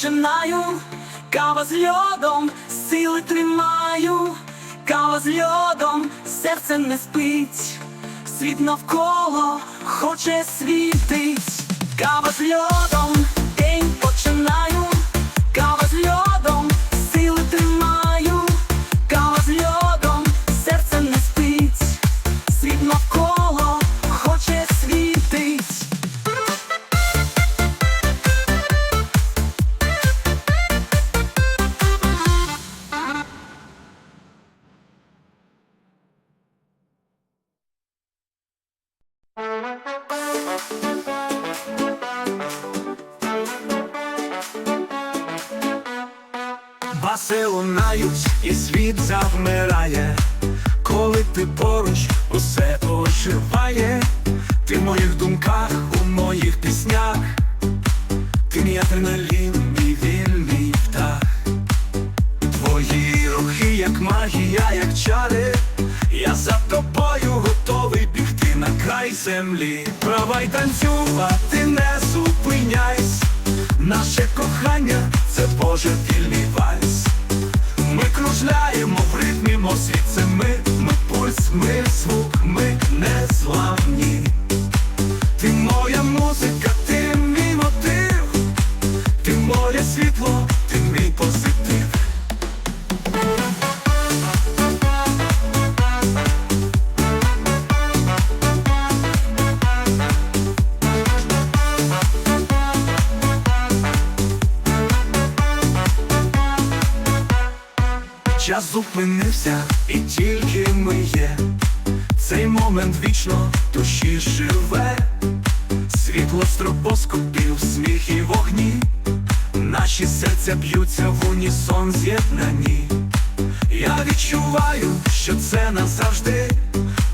починаю, кава з льодом, сили тримаю, кава з льодом, серце не спить, світ навколо хоче світить, кава з льодом, Баси лунають і світ завмирає, коли ти поруч усе оживає, ти в моїх думках, у моїх піснях, ти мій адреналін, мій вільний птах, твої рухи, як магія, як чари, я за тобою готовий бігти на край землі. Правай танцювати, не зупиняйсь, наше кохання це божевільний вальс. Кружляємо в ритмі, мов світ це ми, ми пульс, ми звук, ми незламні. Ти Зупинився, і тільки ми є. Цей момент вічно душі живе, світло стробоскопів, сміх і вогні, наші серця б'ються в унісон з'єднані. Я відчуваю, що це назавжди,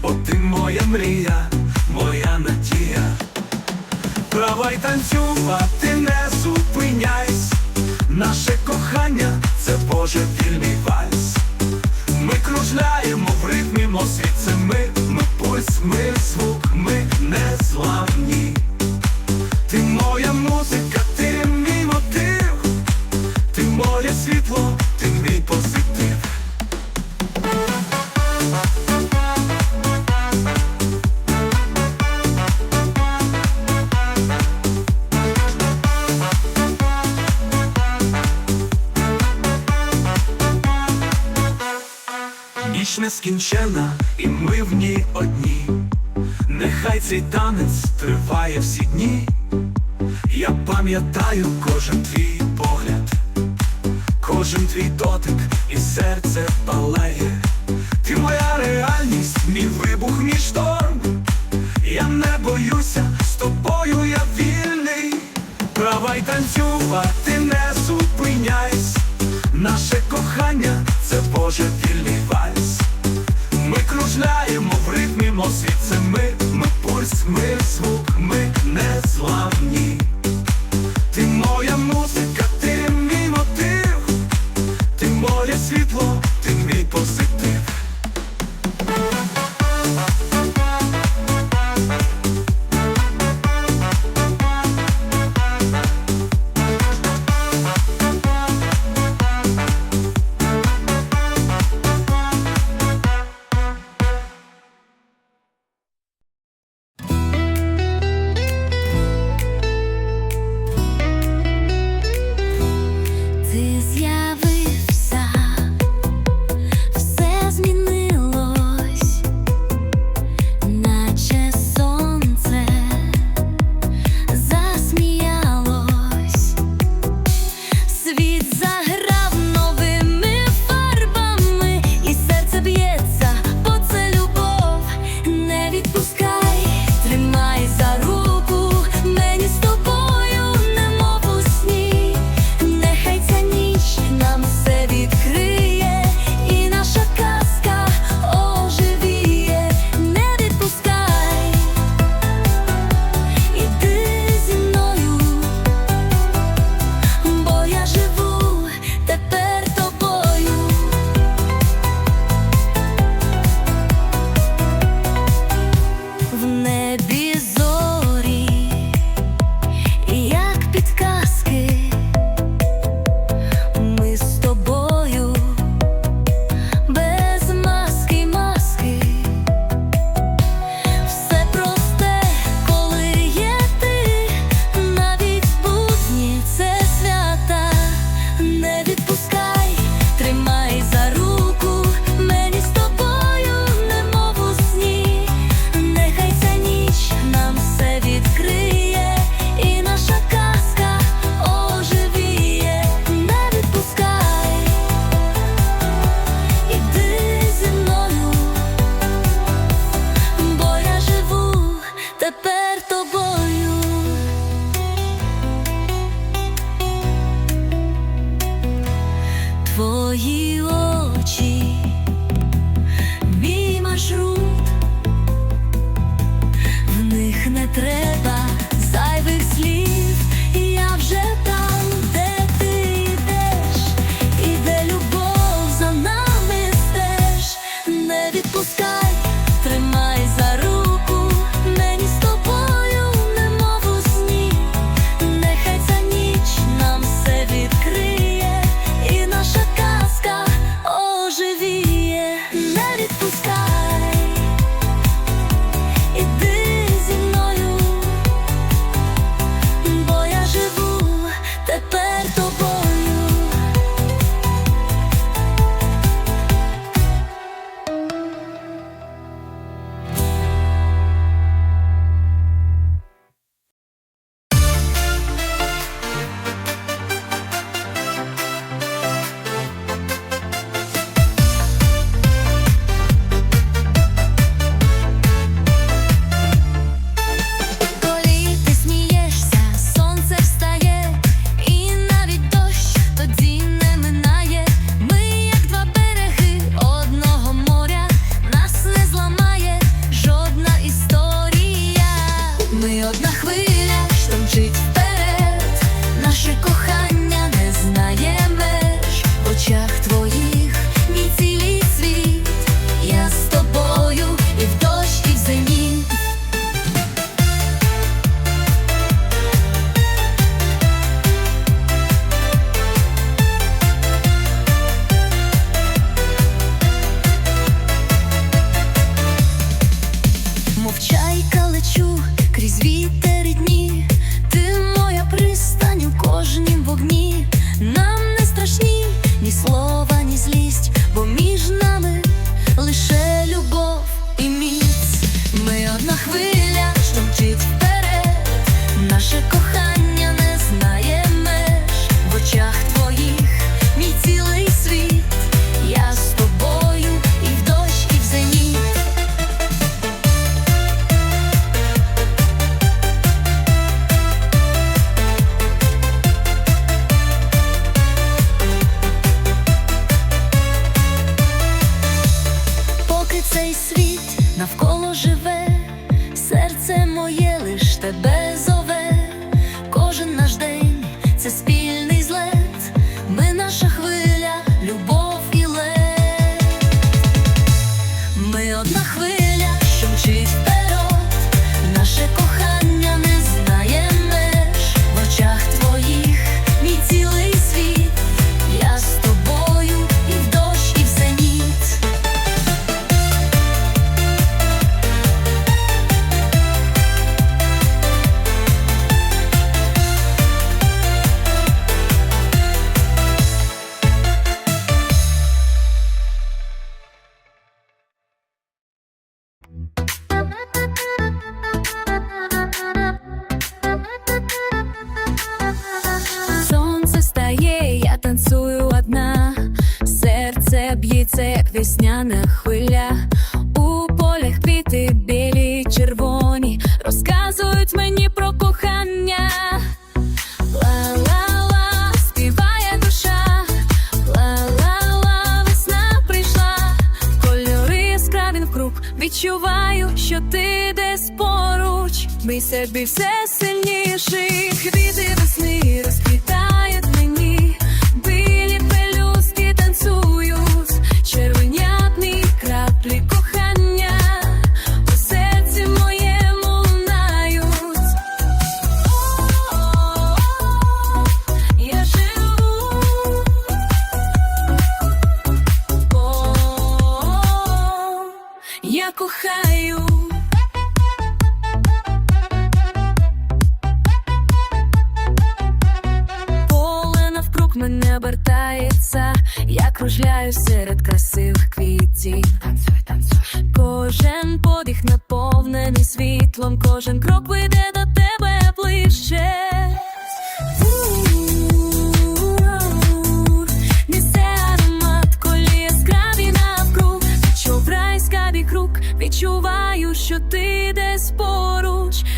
бо ти моя мрія, моя надія. Давай танцювати, не зупиняйсь, наше кохання це вальс. Ми в ритмі, мов світ це ми, ми пульс, ми звук, ми незламні. Ти нескінчена, і ми в ній одні. Нехай цей танець триває всі дні. Я пам'ятаю кожен твій погляд, кожен твій дотик і серце палає. Ти моя реальність, мій вибух, мій шторм. Я не боюся, з тобою я вільний. Давай танцювати, не зупиняйсь. Наше кохання Ми в ритмі, мов світ ми, ми пульс, ми звук, ми не Ти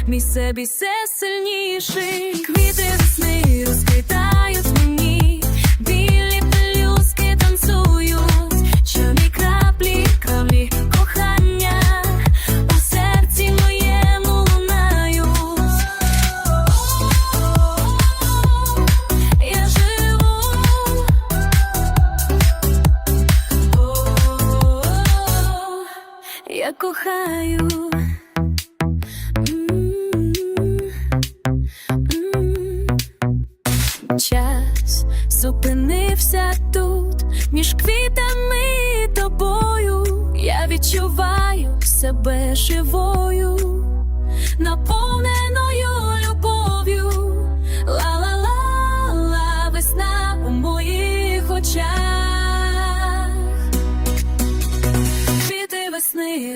мій себе все сильніший, квіти весни розкриті.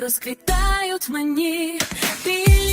розквітають мені білі.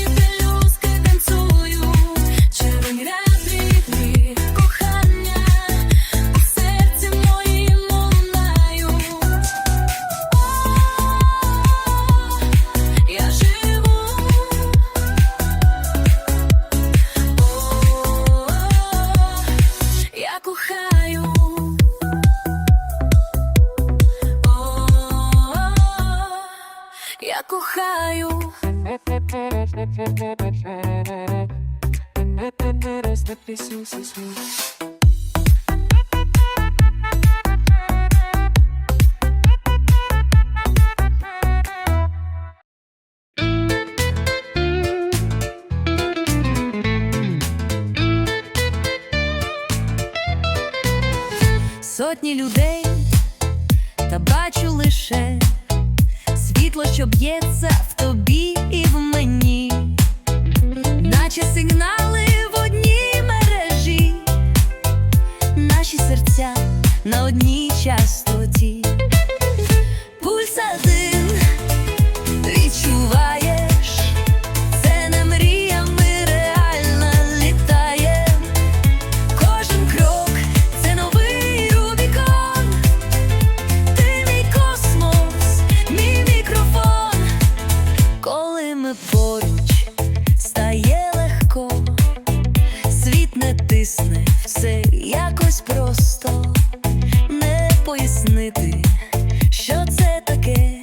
сотні людей, та бачу лише світло, що б'ється в тобі. Again.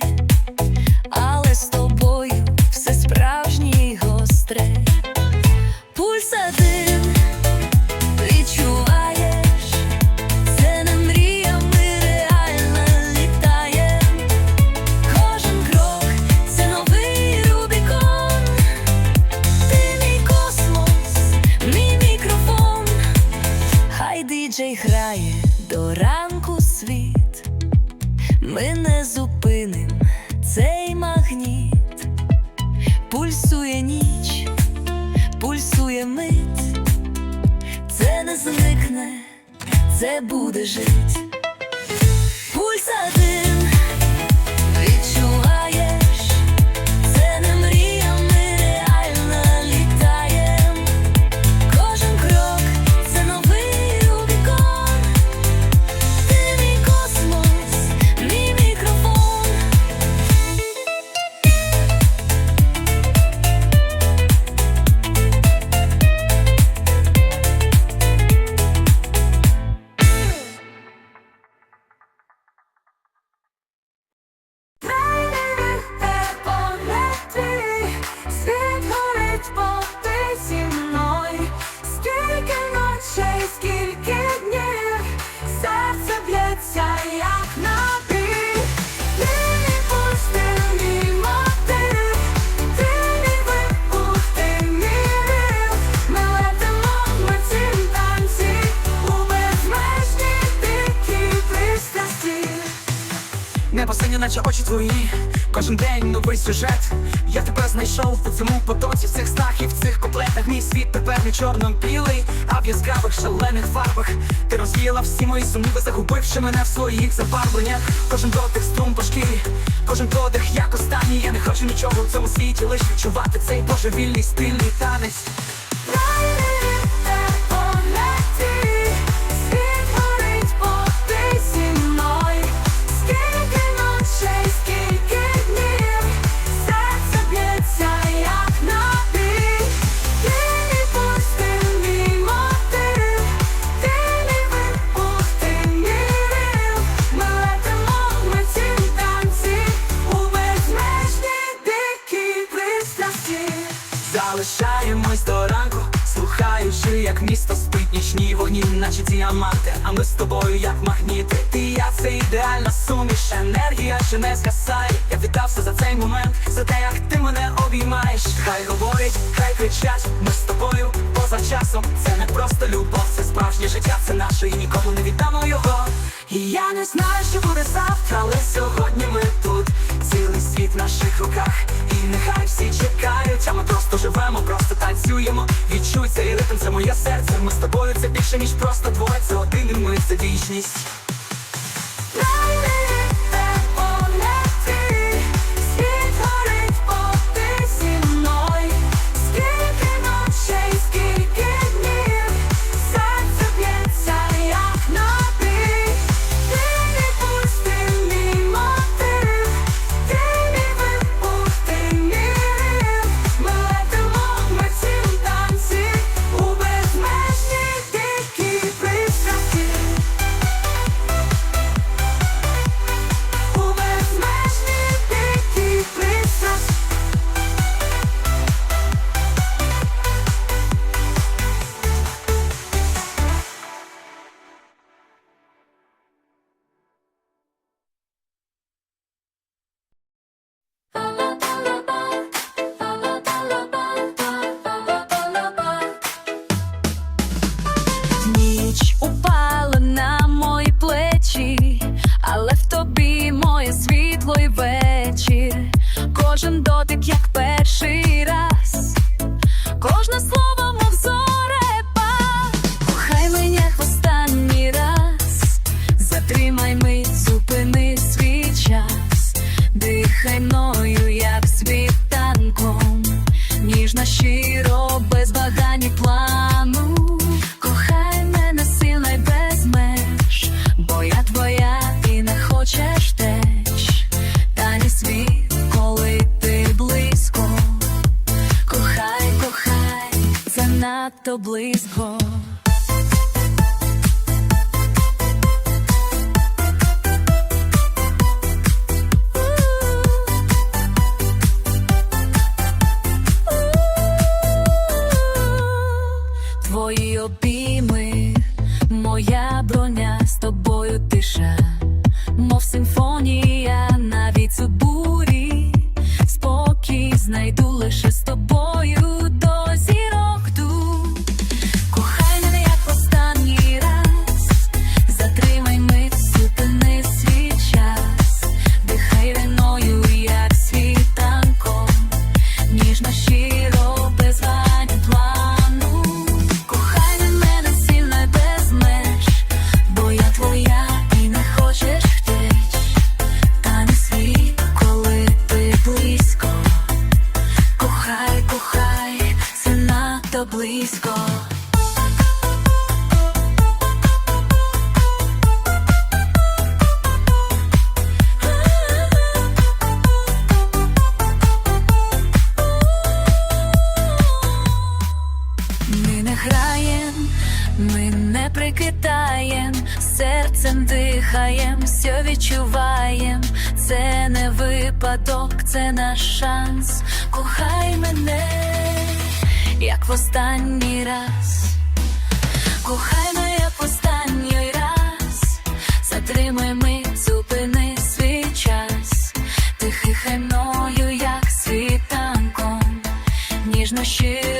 Я тебе знайшов у цьому потоці, в цих снах і в цих куплетах. Мій світ тепер не чорно-білий, а в яскравих шалених фарбах. Ти розвіяла всі мої сумніви, загубивши мене в своїх забарвленнях. Кожен дотик струм по шкірі, кожен подих, як останній. Я не хочу нічого в цьому світі, лиш відчувати цей божевільний стильний танець. Діаманти, а ми з тобою, як магніти. Ти я це ідеальна суміш, енергія ще не згасає. Я віддався за цей момент, за те, як ти мене обіймаєш. Хай говорять, хай кричать, ми з тобою поза часом. Це не просто любов, це справжнє життя, це наше і нікому не віддамо його. І я не знаю, що буде завтра, але сьогодні ми тут. Цілий світ в наших руках, і нехай всі чекають, а ми просто живемо, просто танцюємо. Відчуй цей ритм, це моє серце. Ми з тобою це більше, ніж просто двоє. Це один і ми, це вічність. Дихай мною, як світанком, ніжно щиро, без вагань і плану. Кохай мене сила й без меж, бо я твоя і не хочеш теж. Та ні світ, коли ти близько. Кохай, кохай, занадто близько. наш шанс, кохай мене, як в останній раз, кохай мене, як в останній раз, затримай ми зупини свій час, тихихай мною, як світанком, ніжно щиро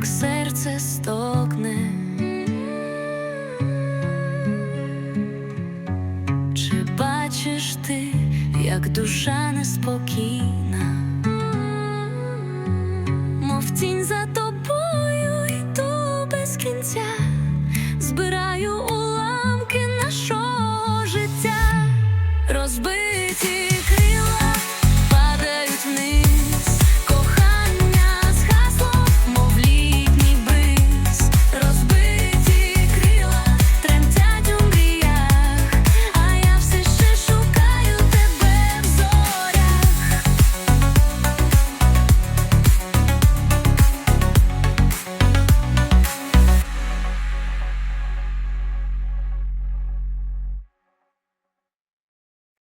як серце стокне, Чи бачиш ти, як душа неспокійна?